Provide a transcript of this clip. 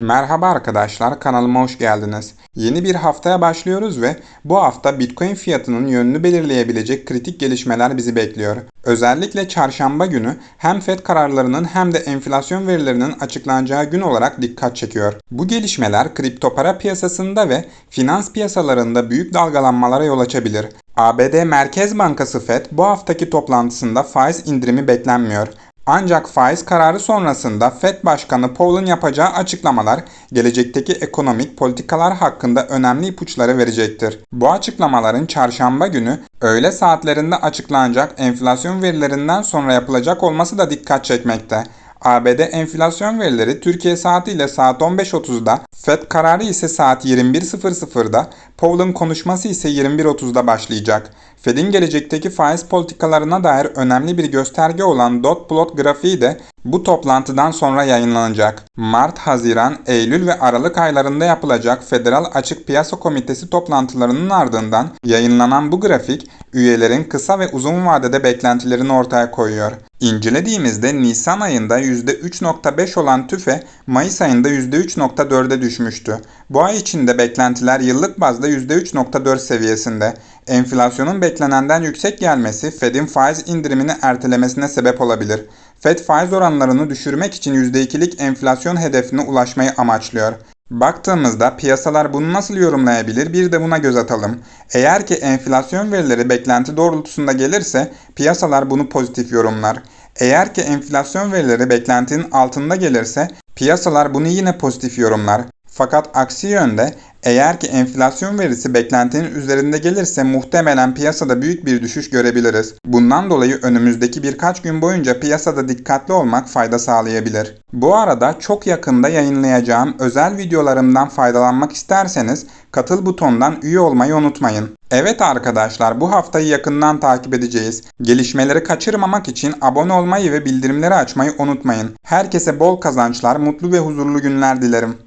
Merhaba arkadaşlar, kanalıma hoş geldiniz. Yeni bir haftaya başlıyoruz ve bu hafta Bitcoin fiyatının yönünü belirleyebilecek kritik gelişmeler bizi bekliyor. Özellikle çarşamba günü hem Fed kararlarının hem de enflasyon verilerinin açıklanacağı gün olarak dikkat çekiyor. Bu gelişmeler kripto para piyasasında ve finans piyasalarında büyük dalgalanmalara yol açabilir. ABD Merkez Bankası Fed bu haftaki toplantısında faiz indirimi beklenmiyor. Ancak faiz kararı sonrasında Fed Başkanı Powell'ın yapacağı açıklamalar gelecekteki ekonomik politikalar hakkında önemli ipuçları verecektir. Bu açıklamaların çarşamba günü öğle saatlerinde açıklanacak enflasyon verilerinden sonra yapılacak olması da dikkat çekmekte. ABD enflasyon verileri Türkiye saatiyle saat 15.30'da, Fed kararı ise saat 21.00'da, Powell'ın konuşması ise 21.30'da başlayacak. Fed'in gelecekteki faiz politikalarına dair önemli bir gösterge olan dot plot grafiği de bu toplantıdan sonra yayınlanacak. Mart, Haziran, Eylül ve Aralık aylarında yapılacak Federal Açık Piyasa Komitesi toplantılarının ardından yayınlanan bu grafik üyelerin kısa ve uzun vadede beklentilerini ortaya koyuyor. İncelediğimizde Nisan ayında %3.5 olan tüfe Mayıs ayında %3.4'e düşmüştü. Bu ay içinde beklentiler yıllık bazda %3.4 seviyesinde. Enflasyonun beklenenden yüksek gelmesi Fed'in faiz indirimini ertelemesine sebep olabilir. Fed faiz oranlarını düşürmek için %2'lik enflasyon hedefine ulaşmayı amaçlıyor. Baktığımızda piyasalar bunu nasıl yorumlayabilir bir de buna göz atalım. Eğer ki enflasyon verileri beklenti doğrultusunda gelirse piyasalar bunu pozitif yorumlar. Eğer ki enflasyon verileri beklentinin altında gelirse piyasalar bunu yine pozitif yorumlar. Fakat aksi yönde eğer ki enflasyon verisi beklentinin üzerinde gelirse muhtemelen piyasada büyük bir düşüş görebiliriz. Bundan dolayı önümüzdeki birkaç gün boyunca piyasada dikkatli olmak fayda sağlayabilir. Bu arada çok yakında yayınlayacağım özel videolarımdan faydalanmak isterseniz katıl butonundan üye olmayı unutmayın. Evet arkadaşlar bu haftayı yakından takip edeceğiz. Gelişmeleri kaçırmamak için abone olmayı ve bildirimleri açmayı unutmayın. Herkese bol kazançlar, mutlu ve huzurlu günler dilerim.